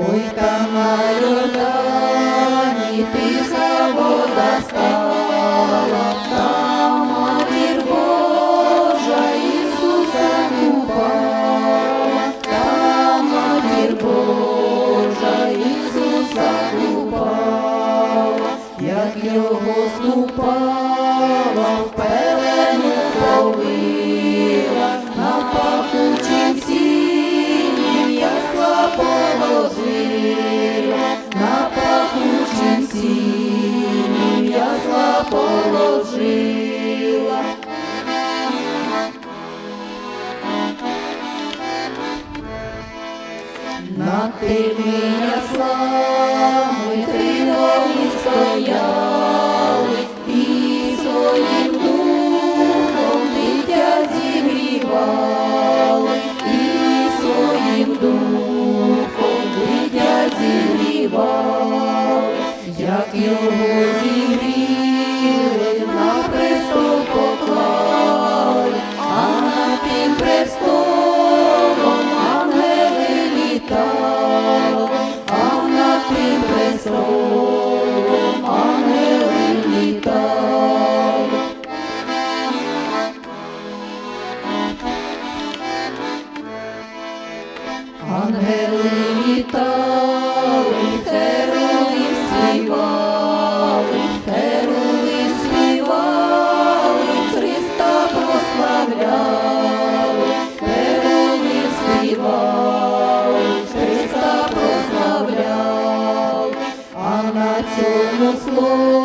Ой, Йордані тиха вода стала, там матір Ісуса купала, там матір Божа Ісуса купала, як його ступала, в положила. На тими яслами тривоги стояли, і своїм духом дитя зігрівали, і своїм духом дитя зігрівали, як його зігріли, Lord. Цьому слові